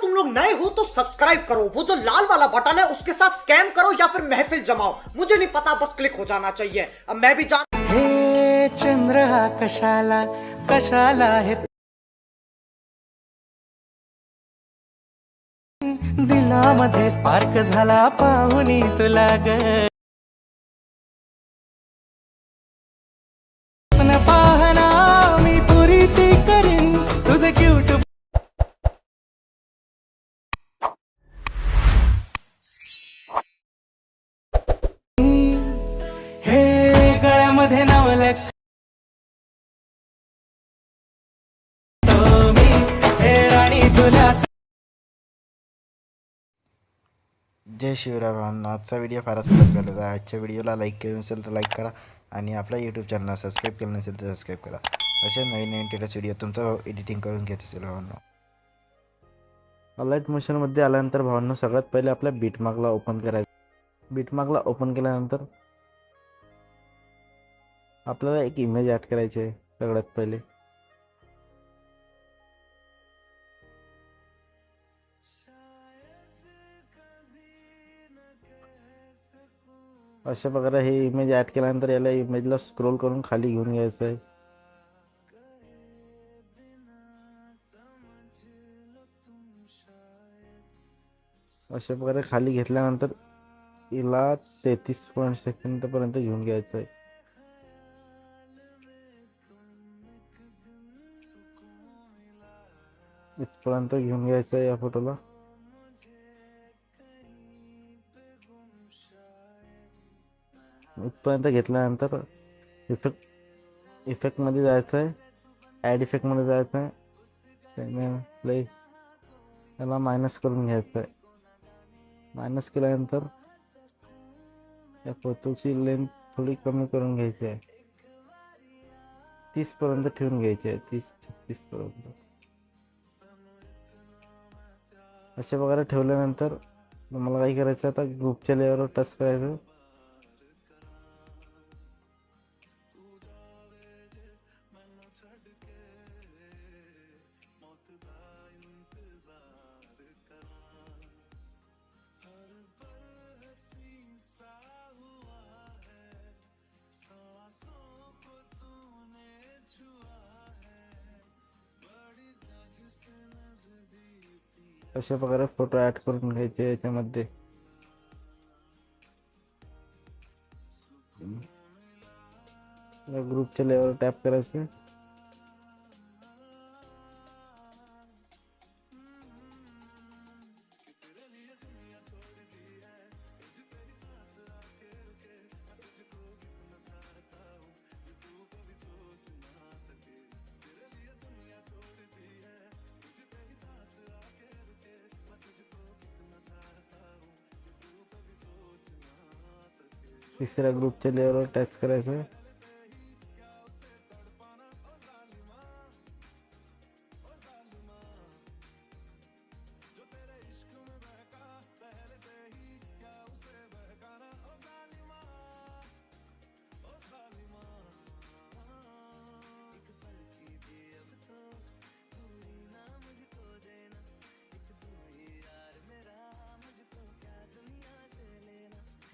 तुम लोग नए हो तो सब्सक्राइब करो वो जो लाल वाला बटन है उसके साथ स्कैम करो या फिर महफिल जमाओ मुझे नहीं पता बस क्लिक हो जाना चाहिए अब मैं भी जान चंद्र कशाला कशाला है मधे स्पार्क झाला पाहुनी तुला गए जय शिवराय भावांना आजचा व्हिडिओ फारच खूप झालेला आहे आजच्या व्हिडिओला लाईक केलं नसेल तर लाईक करा आणि आपल्या यूट्यूब चॅनल सबस्क्राईब केलं नसेल तर सबस्क्राईब करा असे नवीन नवीन टेटस व्हिडिओ तुमचा एडिटिंग करून घेत असेल भावांना अलाईट मशीनमध्ये आल्यानंतर भावांना सगळ्यात पहिले आपल्या बीटमार्कला ओपन करायचं बीटमार्कला ओपन केल्यानंतर आपल्याला एक इमेज ॲड करायची आहे सगळ्यात पहिले अशा प्रकारे हे इमेज ॲड केल्यानंतर याला इमेजला स्क्रोल करून खाली घेऊन घ्यायचं आहे अशा प्रकारे खाली घेतल्यानंतर हिला तेहतीस पॉईंट पर्यंत घेऊन घ्यायचं आहे इथपर्यंत घेऊन घ्यायचं आहे या फोटोला इथपर्यंत घेतल्यानंतर इफेक्ट इफेक्टमध्ये जायचं आहे ॲड इफेक्टमध्ये जायचं आहे सेम प्ले त्याला मायनस करून घ्यायचं आहे मायनस केल्यानंतर या फोटोची लेंथ थोडी कमी करून घ्यायची आहे तीसपर्यंत ठेवून घ्यायची आहे तीस छत्तीसपर्यंत अशा प्रकारे ठेवल्यानंतर तुम्हाला काही करायचं आता ग्रुपच्या लेवलवर टच करायचं अशा प्रकार फोटो ऐड कर ग्रुप याच्यामध्ये लेवल टैप कराए तीसरा ग्रुप चले और टैक्स करा इसमें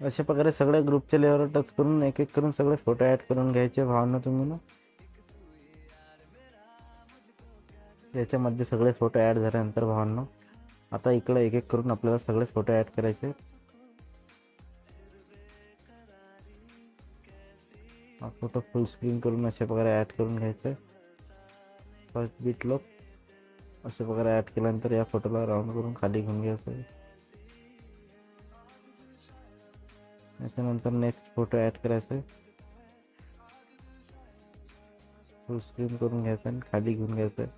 अशा प्रकारे सगळ्या ग्रुपच्या लेवलवर टच करून एक एक करून सगळे फोटो ॲड करून घ्यायचे भावना तुम्ही ना याच्यामध्ये सगळे फोटो ॲड झाल्यानंतर भावांना आता इकडे एक एक करून आपल्याला सगळे फोटो ॲड करायचे फोटो फुल स्क्रीन करून अशा प्रकारे ॲड करून घ्यायचं फर्स्ट बीट लोक अशा प्रकारे ॲड केल्यानंतर या फोटोला राऊंड करून खाली घेऊन घ्यायचं జన ఇంటర్నెట్ ఫోటో యాడ్ చేసిన స్క్రీన్ కొనుగాత ఖాళీ అయిన తర్వాత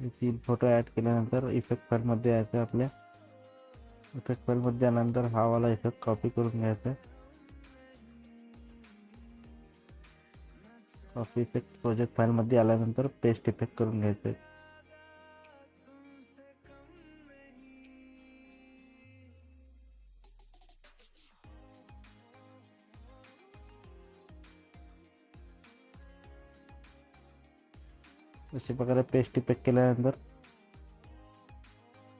ఇది 3 ఫోటో యాడ్ చేసిన తర్వాత ఎఫెక్ట్ ఫాల్ట్ మధ్య ایسے apne इफेक्ट कॉलमध्ये नंतर हा वाला इफेक्ट कॉपी कर कॉपी इफेक्ट प्रोजेक्ट मध्य आर पेस्ट इफेक्ट कर अशा पेस्ट इफेक्ट के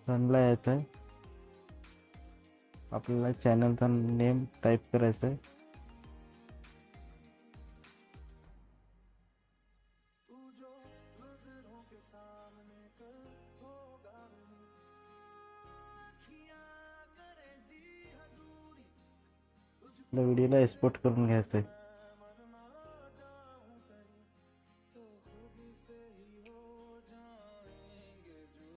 रनला आपल्याला चॅनलचा नेम टाईप करायचा आहे व्हिडिओला एक्सपोर्ट करून घ्यायचं आहे